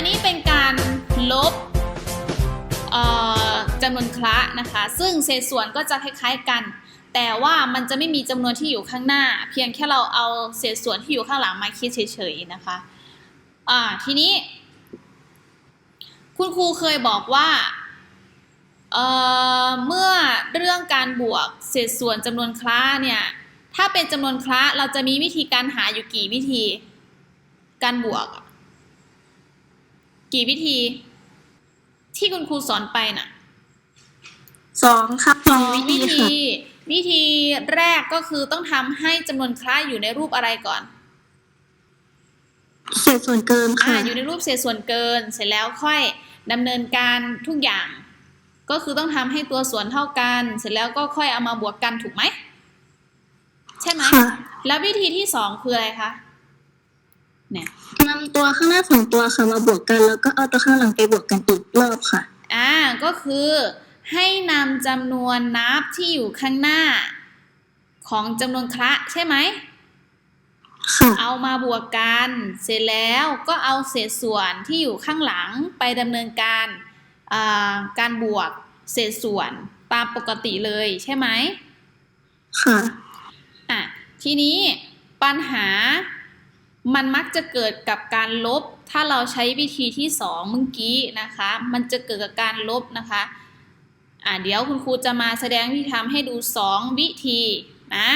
นนี้เป็นการลบจำนวนคละนะคะ ซึ่งเศษส่วนก็จะคล้ายๆกัน แต่ว่ามันจะไม่มีจำนวนที่อยู่ข้างหน้า เพียงแค่เราเอาเศษส่วนที่อยู่ข้างหลังมาคิดเฉยๆนะคะอ่าทีนี้ คุณครูเคยบอกว่าเเมื่อเรื่องการบวกเศษส่วนจำนวนคละเนี่ยถ้าเป็นจำนวนคละเราจะมีวิธีการหาอยู่กี่วิธี การบวก กี่วิธี ที่คุณครูสอนไปน่ะสองครับสองวิวิธีค่ะธี วิธีแรกก็คือต้องทำให้จำนวนคละอยู่ในรูปอะไรก่อน เศษส่วนเกินอ่าค่ะอยู่ในรูปเศษส่วนเกิน เสร็จแล้วค่อยดำเนินการทุกอย่าง ก็คือต้องทำให้ตัวส่วนเท่ากัน เสร็จแล้วก็ค่อยเอามาบวกกันถูกไหม ใช่ไหมค่ะแล้ววิธีที่สองคืออะไรคะ เนี่ยนำตัวข้างหน้าสองตัวค่ะมาบวกกัน แล้วก็เอาตัวข้างหลังไปบวกกันอีกรอบค่ะอ่าก็คือให้นำจำนวนนับที่อยู่ข้างหน้า ของจำนวนคละใช่ไหมค่ะเอามาบวกกัน เสร็จแล้วก็เอาเศษส่วนที่อยู่ข้างหลังไปดำเนินการอ่าการบวกเศษส่วนตามปกติเลยใช่ไหมค่ะอะ ทีนี้ปัญหา มันมักจะเกิดกับการลบ ถ้าเราใช้วิธีที่สองเมื่อกี้นะคะ มันจะเกิดกับการลบนะคะอะเดี๋ยวคุณครูจะมาแสดงวิธีทำให้ดูสองวิธีนะ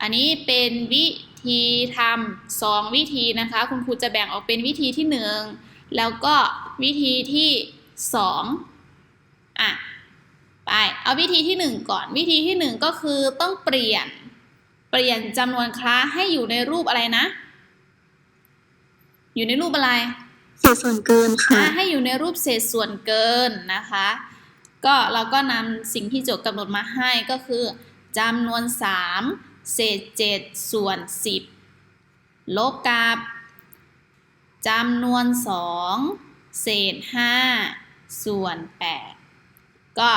อันนี้เป็นวิธีทำสองวิธีนะคะ คุณครูจะแบ่งออกเป็นวิธีที่หนึ่งแล้วก็วิธีที่สองอะ ไป เอาวิธีที่หนึ่งก่อน วิธีที่หนึ่งก็คือต้องเปลี่ยนเปลี่ยนจำนวนคล้าให้อยู่ในรูปอะไรนะ อยู่ในรูปอะไร เศษส่วนเกินค่ะอ่าให้อยู่ในรูปเศษส่วนเกินนะคะ ก็เราก็นำสิ่งที่โจทย์กำหนดมาให้ก็คือจำนวน 3 เศษ 7 ส่วน 10 ลบกับจำนวน 2 เศษ 5 ส่วน 8 ก็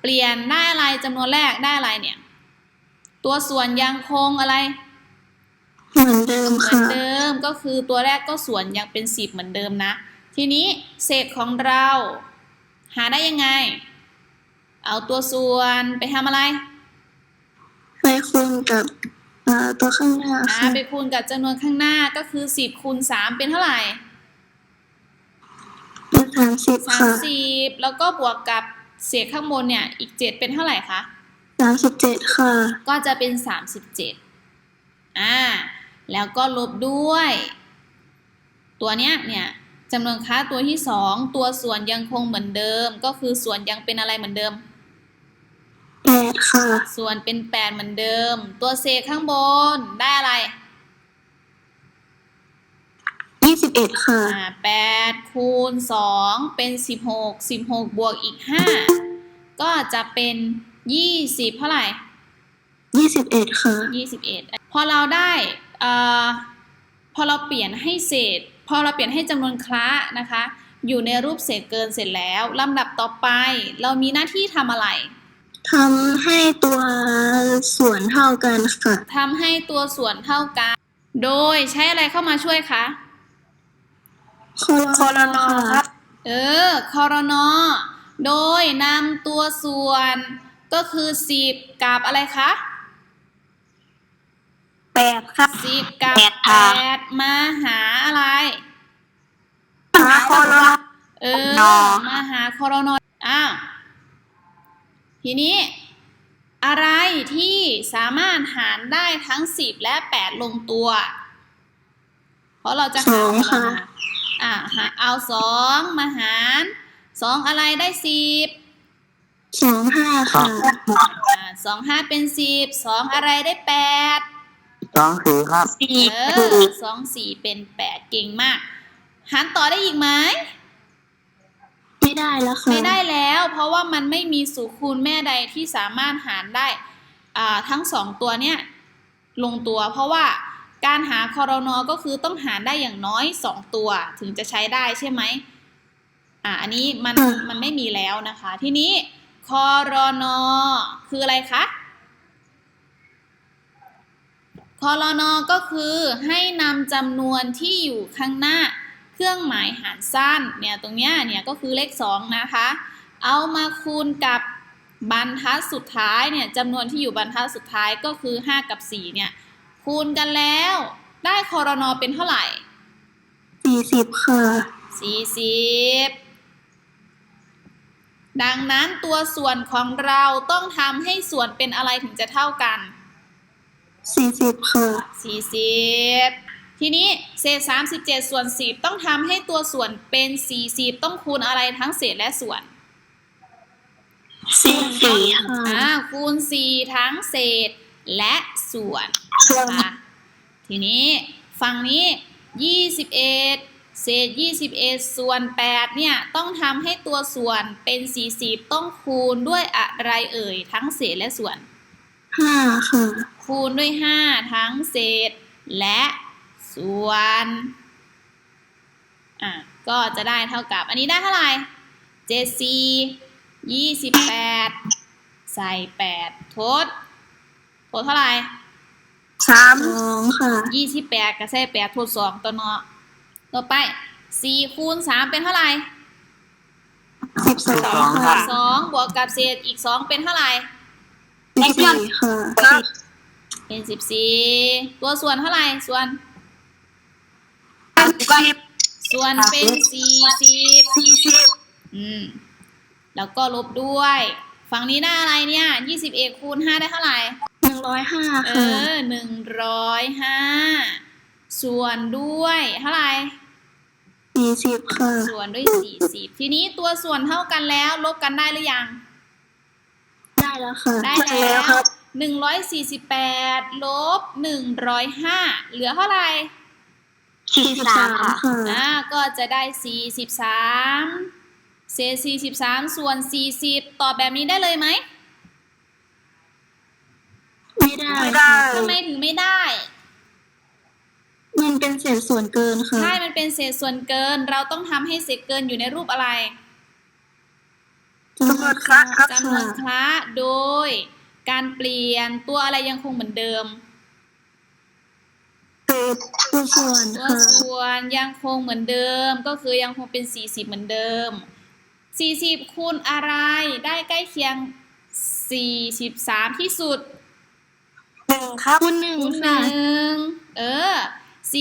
เปลี่ยนได้อะไรจำนวนแรกได้อะไรเนี่ย ตัวส่วนยังคงอะไร เหมือนเดิมเหมือนค่ะ เดิมก็คือตัวแรกก็ส่วนยังเป็นสิบเหมือนเดิมนะ ทีนี้เศษของเรา หาได้ยังไง เอาตัวส่วนไปทำอะไร ไปคูณกับเอ่อตัวข้างหน้าอ่าค่ะไปคูณกับจำนวนข้างหน้าก็คือสิบคูณสามเป็นเท่าไหร่ เป็นสามสิบสามค่ะสิบแล้วก็บวกกับเศษข้างบนเนี่ย อีกเจ็ดเป็นเท่าไหร่คะ สามสิบเจ็ดค่ะ ก็จะเป็นสามสิบเจ็ดอ่า แล้วก็ลบด้วย ตัวเนี้ยเนี่ยจำนวนค่าตัวที่สองตัวส่วนยังคงเหมือนเดิม ก็คือส่วนยังเป็นอะไรเหมือนเดิมแปดค่ะ ส่วนเป็นแปดเหมือนเดิม ตัวเศษข้างบนได้อะไรยี่สิบเอ็ดค่ะอ่าแปดคูณสองเป็นสิบหกสิบหกบวกอีกห้าก็จะเป็นยี่สิบเท่าไหร่ยี่สิบเอ็ดค่ะยี่สิบเอ็ดพอเราได้เอ่อ พอเราเปลี่ยนให้เศษ พอเราเปลี่ยนให้จำนวนคละนะคะ อยู่ในรูปเศษเกินเสร็จแล้วลำดับต่อไป เรามีหน้าที่ทำอะไรทำให้ตัวส่วนเท่ากันค่ะทำให้ตัวส่วนเท่ากัน โดยใช้อะไรเข้ามาช่วยคะคอรนอครับเออคอรนอโดยนำตัวส่วนก็คือ 10 กับอะไรคะ แปดครับ10กับแปดค่ะ8มาหาอะไร หาคอรนอเออ นอ มาหาคอรนออ้าว ทีนี้ อะไรที่สามารถหารได้ทั้ง10และ8ลงตัว เพราะเราจะสหาองคอรค่ะนออ่าหาเอาสองมาหารสองอะไรได้สิบสองห้าค่ะ อ่าสองห้าเป็นสิบสองอะไรได้แปด สองสี่ครับสี่เออสองสี่เป็นแปดเก่งมาก หารต่อได้อีกไหมไม่ได้แล้วค่ะไม่ได้แล้ว เพราะว่ามันไม่มีสูตรคูณแม่ใดที่สามารถหารได้อ่าทั้งสองตัวเนี้ยลงตัว เพราะว่าการหาคอรนอก็คือต้องหารได้อย่างน้อยสองตัวถึงจะใช้ได้ใช่ไหมอ่าอันนี้มันมันไม่มีแล้วนะคะ ทีนี้คอรนอคืออะไรคะ คอรนอก็คือให้นำจำนวนที่อยู่ข้างหน้ารื่องหมายหารสั้นเนี่ยตรงเนี้ยเนี่ยก็คือเลข 2 นะคะ เอามาคูณกับบรรทัดสุดท้ายเนี่ยจำนวนที่อยู่บรรทัดสุดท้ายก็คือ 5 กับ 4 เนี่ยคูณกันแล้ว ได้คอรนอเป็นเท่าไหร่สี่สิบค่ะ 40 ดังนั้นตัวส่วนของเราต้องทำให้ส่วนเป็นอะไรถึงจะเท่ากัน สี่สิบค่ะ40ทีนี้เศษ37ส่วน10ต้องทำให้ตัวส่วนเป็น40ต้องคูณอะไรทั้งเศษและส่วนสี่สี่ค่ะอ่าคูณ4ทั้งเศษและส่วนส่วนนะคะทีนี้ฝั่งนี้21เศษ21ส่วน8เนี่ยต้องทำให้ตัวส่วนเป็น40ต้องคูณด้วยอะไรเอ่ยทั้งเศษและส่วน ห้าค่ะ คูณด้วย5ทั้งเศษ และส่วนอะก็จะได้เท่ากับ อันนี้ได้เท่าไหร่เจ็ดสี่ยี่สิบแปดใส่แปดทดทดเท่าไหร่สามสองค่ะยี่สิบแปดกับใส่แปดทดสองตัวเนาะต่อไปสี่คูณสามเป็นเท่าไหร่สิบสองค่ะสองบวกกับเศษอีกสองเป็นเท่าไหร่ สิบสี่ค่ะเป็นสิบสี่ตัวส่วนเท่าไหร่ส่วนสิบส่วนเป็นสี่สิบสี่สิบอืมแล้วก็ลบด้วย ฝั่งนี้ได้อะไรเนี่ยยี่สิบเอ็ดคูณห้าได้เท่าไหร่หนึ่งร้อยห้าเอค่ะอหนึ่งร้อยห้าส่วนด้วยเท่าไหร่สี่สิบค่ะส่วนด้วยสี่สิบทีนี้ตัวส่วนเท่ากันแล้ว ลบกันได้หรือยัง ได้แล้วค่ะ ได้แล้วหนึ่งร้อยสี่สิบแปดลบหนึ่งร้อยห้าเหลือเท่าไหร่สี่สิบสามค่ะอ่าก็จะได้สี่สิบสามเศษสี่สิบสามส่วนสี่สิบตอบแบบนี้ได้เลยไหมไม่ได้ไม่ได้ค่ะทำไมถึงไม่ได้ มันเป็นเศษส่วนเกินค่ะใช่มันเป็นเศษส่วนเกิน เราต้องทำให้เศษเกินอยู่ในรูปอะไร จำนวนคละครับจำนวนคละโดย การเปลี่ยนตัวอะไรยังคงเหมือนเดิมเศษตัวส่วนตัวค่ะส่วนยังคงเหมือนเดิม ก็คือยังคงเป็น 40 เหมือนเดิม 40คูณอะไรได้ใกล้เคียง 43 ที่สุด หนึ่งครับคูณหนึ่งคูณหค่ะนึ่งเออ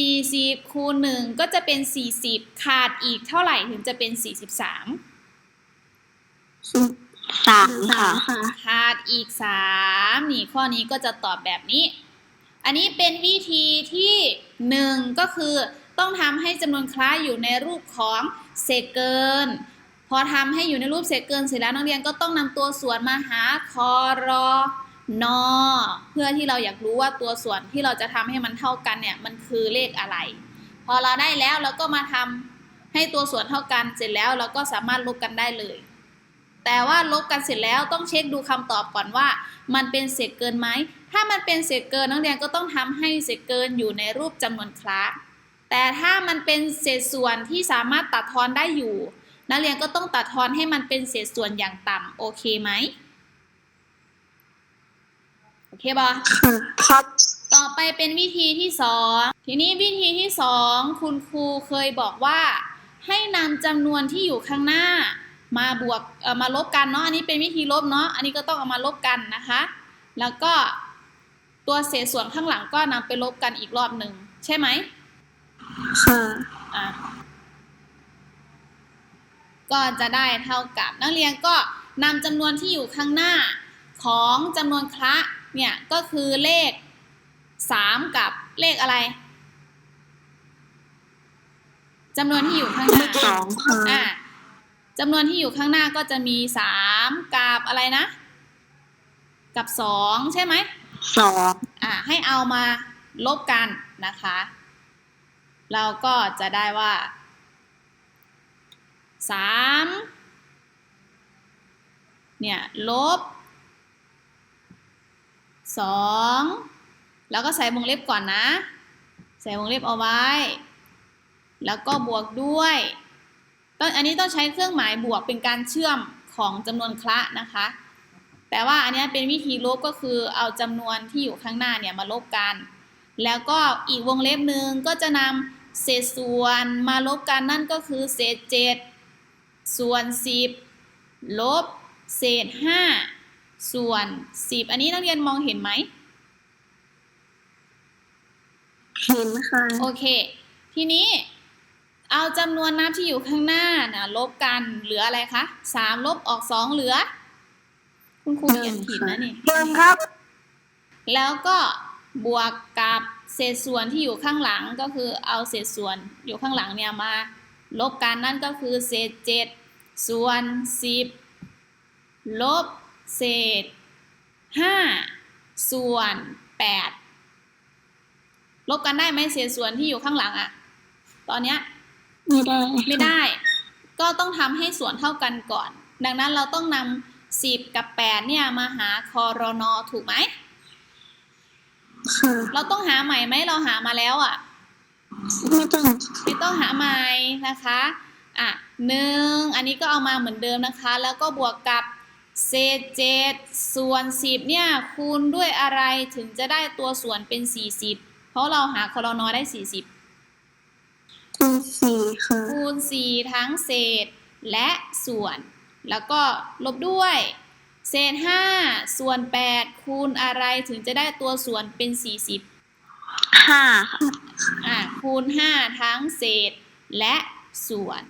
40คูณหนึ่งก็จะเป็น 40 ขาดอีกเท่าไหร่ถึงจะเป็น 43 สิบสามสามค่ะค่ะขาดอีก3นี่ข้อนี้ก็จะตอบแบบนี้ อันนี้เป็นวิธีที่1ก็คือต้องทำให้จำนวนคล้ายอยู่ในรูปของเศษเกิน พอทำให้อยู่ในรูปเศษเกินเสร็จแล้วนักเรียนก็ต้องนำตัวส่วนมาหาคอรอนอเพื่อที่เราอยากรู้ว่าตัวส่วนที่เราจะทำให้มันเท่ากันเนี่ยมันคือเลขอะไร พอเราได้แล้วเราก็มาทำให้ตัวส่วนเท่ากันเสร็จแล้วเราก็สามารถลบกันได้เลย แต่ว่าลบกันเสร็จแล้วต้องเช็คดูคำตอบก่อนว่า มันเป็นเศษเกินไหม ถ้ามันเป็นเศษเกินนักเรียนก็ต้องทำให้เศษเกินอยู่ในรูปจำนวนคละแต่ถ้ามันเป็นเศษส่วนที่สามารถตัดทอนได้อยู่ นักเรียนก็ต้องตัดทอนให้มันเป็นเศษส่วนอย่างต่ำโอเคไหมโอเคบอค่ะครับ ต่อไปเป็นวิธีที่สอง ทีนี้วิธีที่สองคุณครูเคยบอกว่า ให้นำจำนวนที่อยู่ข้างหน้า มาบวกเอ่อมาลบกันเนาะอันนี้เป็นวิธีลบเนาะอันนี้ก็ต้องเอามาลบกันนะคะ แล้วก็ตัวเศษส่วนข้างหลังก็นำไปลบกันอีกรอบหนึ่งใช่ไหมค่ะอะก็จะได้เท่ากับนักเรียนก็นำจำนวนที่อยู่ข้างหน้าของจำนวนคละเนี่ยก็คือเลข 3 กับเลขอะไรจำนวนที่อยู่ข้างหน้าสองค่ะอะ จำนวนที่อยู่ข้างหน้าก็จะมี3กับอะไรนะ กับ2ใช่ไหมสองอะให้เอามาลบกันนะคะ เราก็จะได้ว่าสามเนี่ยลบสองแล้วก็ใส่วงเล็บก่อนนะ ใส่วงเล็บเอาไว้ แล้วก็บวกด้วย ต้องอันนี้ต้องใช้เครื่องหมายบวกเป็นการเชื่อมของจำนวนคละนะคะ แต่ว่าอันเนี้ยเป็นวิธีลบก็คือเอาจำนวนที่อยู่ข้างหน้าเนี่ยมาลบกัน แล้วก็อีกวงเล็บหนึ่งก็จะนเศษส่วนมาลบกันนั่นก็คือเศษเจ็ดส่วนสิบลบ เศษห้าส่วนสิบอันนี้นักเรียนมองเห็นไหม เห็นค่ะ โอเค ทีนี้ เอาจำนวนนับที่อยู่ข้างหน้านะลบกันเหลืออะไรคะสามลบออกสองเหลือ คุณครูเขียนผิดนะนี่หนึ่งครับ แล้วก็บวกกับเศษส่วนที่อยู่ข้างหลังก็คือเอาเศษส่วนอยู่ข้างหลังเนี่ยมา ลบกันนั่นก็คือเศษเจ็ดส่วนสิบลบเศษห้าส่วนแปดลบกันได้ไหมเศษส่วนที่อยู่ข้างหลังอะตอนเนี้ย ไม่ได้ ไม่ได้ ก็ต้องทำให้ส่วนเท่ากันก่อน ดังนั้นเราต้องนำสิบกับแปดเนี่ยมาหาคอรนอถูกไหมค่ะ เราต้องหาใหม่ไหมเราหามาแล้วอะ ไม่ต้อง ไม่ต้องหาใหม่นะคะ อะหนึ่งอันนี้ก็เอามาเหมือนเดิมนะคะ แล้วก็บวกกับเศษเจ็ดส่วนสิบเนี่ยคูณด้วยอะไรถึงจะได้ตัวส่วนเป็นสี่สิบเพราะเราหาคอรนอได้สี่สิบ คูณสี่ค่ะคูณสี่ทั้งเศษและส่วน แล้วก็ลบด้วย เศษห้าส่วนแปดคูณอะไรถึงจะได้ตัวส่วนเป็นสี่สิบห้าค่ะอะคูณ5ทั้งเศษและส่วน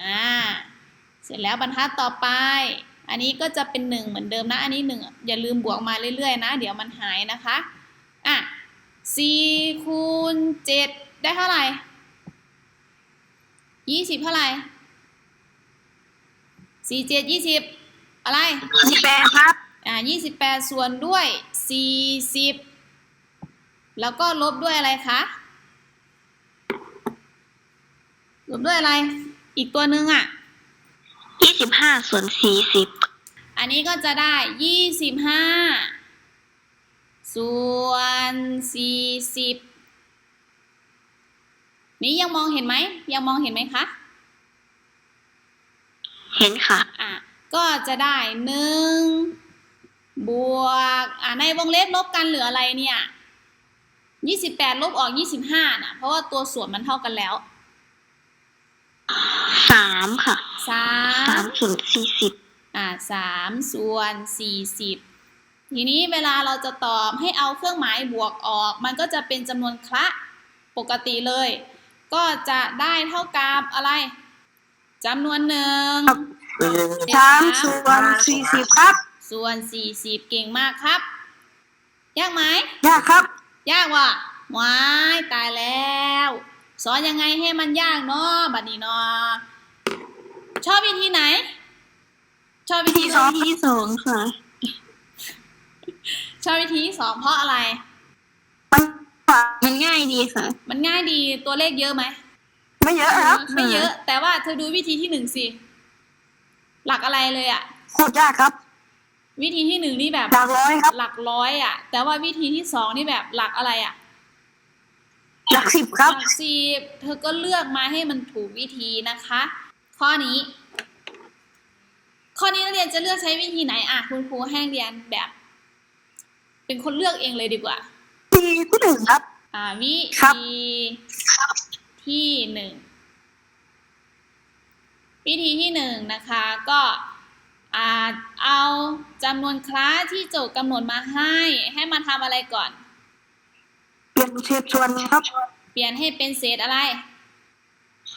อ่าเสร็จแล้วบรรทัดต่อไป อันนี้ก็จะเป็น1เหมือนเดิมนะ อันนี้1อย่าลืมบวกมาเรื่อยๆนะ เดี๋ยวมันหายนะคะ อะ4คูณ7ได้เท่าไหร่ 20เท่าไหร่4 7 20อะไรสิบแปดครับ อ่า28ส่วนด้วย40แล้วก็ลบด้วยอะไรคะ ลบด้วยอะไร อีกตัวหนึ่งอะยี่สิบห้าส่วนสี่สิบอันนี้ก็จะได้25ส่วน40 นี้ยังมองเห็นไหมยังมองเห็นไหมคะ เห็นค่ะ อะ ก็จะได้หนึ่งบวก อะในวงเล็บลบกันเหลืออะไรเนี่ยยี่สิบแปดลบออกยี่สิบห้านะเพราะว่าตัวส่วนมันเท่ากันแล้วสามค่ะสาสามมส่วนสี่สิบอะสามส่วนสี่สิบทีนี้เวลาเราจะตอบให้เอาเครื่องหมายบวกออก มันก็จะเป็นจำนวนคละปกติเลย ก็จะได้เท่ากับอะไรจำนวนหนึ่งสามส่วนสี่สิบครับ ส่วน40เก่งมากครับ ยากไหมยากครับ ยากว่ะว้ายตายแล้ว สอนยังไงให้มันยากเนาะบัดนี้เนาะชอบวิธีไหน ชอบวิธีสองที่สองค่ะ ชอบวิธีที่สองเพราะอะไร มันง่ายดีค่ะ มันง่ายดีตัวเลขเยอะไหมไม่เยอะครับไม่เยอะ แต่ว่าเธอดูวิธีที่หนึ่งสิ หลักอะไรเลยอะโคตรยากครับ วิธีที่หนึ่งนี่แบบ หลักร้อยครับ หลักร้อยอะแต่ว่าวิธีที่สองนี่แบบหลักอะไรอะหลักสิบครับ หลักสิบเธอก็เลือกมาให้มันถูกวิธีนะคะ ข้อนี้ ข้อนี้นักเรียนจะเลือกใช้วิธีไหนอะคุณครูให้นักเรียนแบบ เป็นคนเลือกเองเลยดีกว่า ปีที่หนึ่งครับ อ่า วิครับ ธีที่หนึ่ง วิธีที่หนึ่งนะคะก็อ่าเอาจำนวนคลาสที่โจทย์กำหนดมาให้ ให้มาทำอะไรก่อน เปลี่ยนเศษส่วนครับ เปลี่ยนให้เป็นเศษอะไร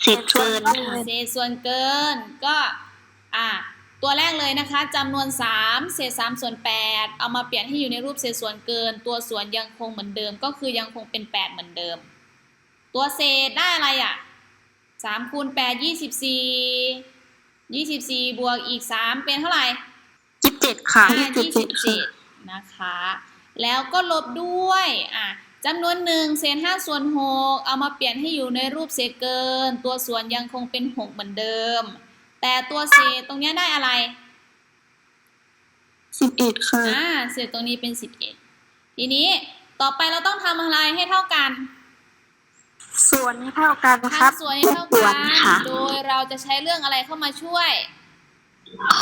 เศษส่วนเศษส่วนเกินก็ อะ ตัวแรกเลยนะคะจำนวน 3 เศษ3ส่วน 8 เอามาเปลี่ยนให้อยู่ในรูปเศษส่วนเกิน ตัวส่วนยังคงเหมือนเดิม ก็คือยังคงเป็น 8 เหมือนเดิม ตัวเศษได้อะไรอะ3คูณ8 24 24 บวกอีก 3 เป็นเท่าไหร่ยี่สิบเจ็ดค่ะอ่า27 27นะคะ แล้วก็ลบด้วยอะจำนวนหนึ่งเศษ5ส่วน6เอามาเปลี่ยนให้อยู่ในรูปเศษเกิน ตัวส่วนยังคงเป็น6เหมือนเดิม แต่ตัวเศษตรงเนี้ยได้อะไรสิบเอ็ดค่ะ อ่าเศษตรงนี้เป็น11ทีนี้ต่อไปเราต้องทำอะไรให้เท่ากัน ส่วนให้เท่ากันนะคทำรับส่วนให้เท่าส่วกันนค่ะโดยเราจะใช้เรื่องอะไรเข้ามาช่วย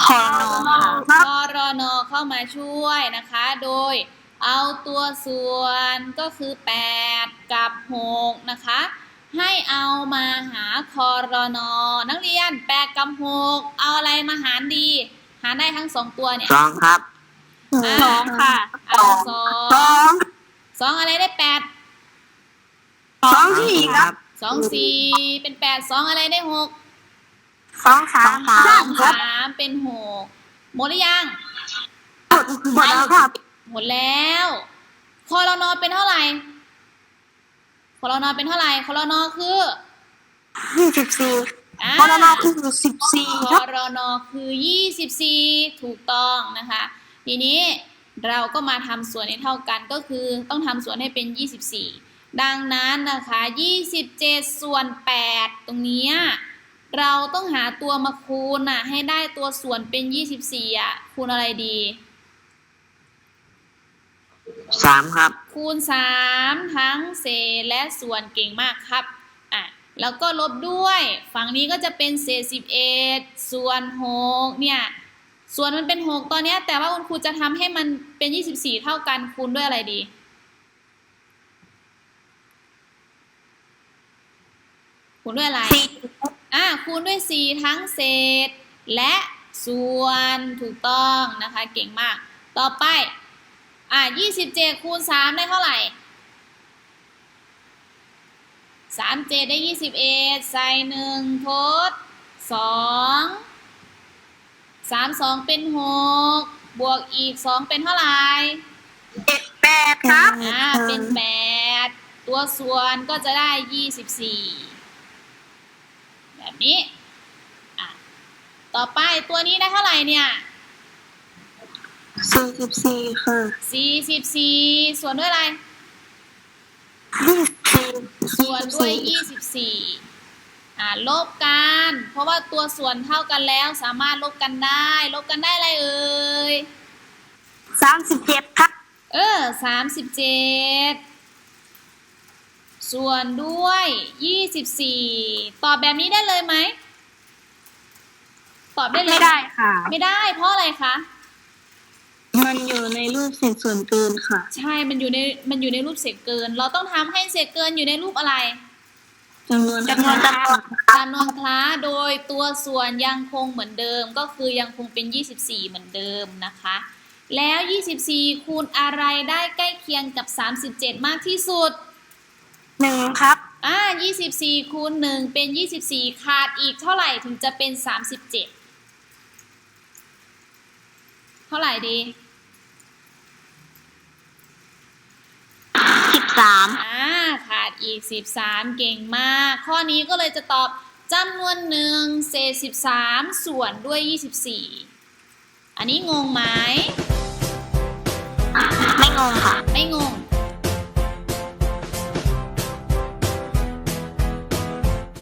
คอนอค่ะกรนเข้ามาช่วยนะคะ โดยเอาตัวส่วนก็คือ 8 กับ 6 นะคะ ให้เอามาหาคอรนอนักเรียนแปดกับหกเอาอะไรมาหารดี หารได้ทั้งสองตัวเนี่ยสองครับอ่าสองค่ะเอาสอสองงสองอะไรได้แปดสองสี่ครับสองสี่เป็นแปดสองอะไรได้หกสองสามสองสามเป็นหกหมดหรือยังหมดแล้วครับ หมดแล้วคอรนอเป็นเท่าไหร่ คอรนอเป็นเท่าไหร่คอรนอคือยี่สิบสี่อ่าพอนอคือสิบสี่คครัอบรนอคือ24ถูกต้องนะคะ ทีนี้เราก็มาทำส่วนให้เท่ากันก็คือต้องทำส่วนให้เป็น 24 ดังนั้นนะคะ 27 ส่วน 8 ตรงเนี้ยเราต้องหาตัวมาคูณน่ะให้ได้ตัวส่วนเป็น 24อะคูณอะไรดี สามครับ คูณ3ทั้งเศษและส่วนเก่งมากครับอะแล้วก็ลบด้วย ฝั่งนี้ก็จะเป็นเศษ11ส่วน6เนี่ยส่วนมันเป็น6ตอนเนี้ยแต่ว่าคุณครูจะทำให้มันเป็น24เท่ากันคูณด้วยอะไรดีคูณด้วยอะไรสี่อะคูณด้วย4ทั้งเศษและส่วนถูกต้องนะคะ เก่งมาก ต่อไป อะ27คูณ3ได้เท่าไหร่3 7ได้21ใส่1ทด2 3 2เป็น6บวกอีก2เป็นเท่าไหร่เจ็ดแปดครับอ่าเป็น8ตัวส่วนก็จะได้24แบบนี้อะต่อไปตัวนี้ได้เท่าไหร่เนี่ย สี่สิบสี่ค่ะ44ส่วนด้วยอะไร ยี่สิบสี่ส่วนด้วย24อ่าลบกัน เพราะว่าตัวส่วนเท่ากันแล้วสามารถลบกันได้ ลบกันได้อะไรเอ่ยสามสิบเจ็ดครับ เออ37ส่วนด้วย24ตอบแบบนี้ได้เลยไหม ตอบได้เลยไม่ได้ค่ะ ไม่ได้เพราะอะไรคะ มันอยู่ในรูปเศษส่วนเกินค่ะ ใช่ มันอยู่ใน มันอยู่ในรูปเศษเกิน เราต้องทำให้เศษเกินอยู่ในรูปอะไรจำนวนจำนวนจำนวนจำนวนคล้าโดยตัวส่วนยังคงเหมือนเดิม ก็คือยังคงเป็น 24 เหมือนเดิมนะคะ แล้ว 24 คูณอะไรได้ใกล้เคียงกับ 37 มากที่สุด หนึ่งครับ อ่า24 คูณ 1 เป็น 24 ขาดอีกเท่าไหร่ถึงจะเป็น 37 เท่าไหร่ดี สิบสามอ่าขาดอีก13เก่งมาก ข้อนี้ก็เลยจะตอบจำนวนหนึ่งเศษ13ส่วนด้วย24อันนี้งงไหม ไม่งงค่ะ ไม่งง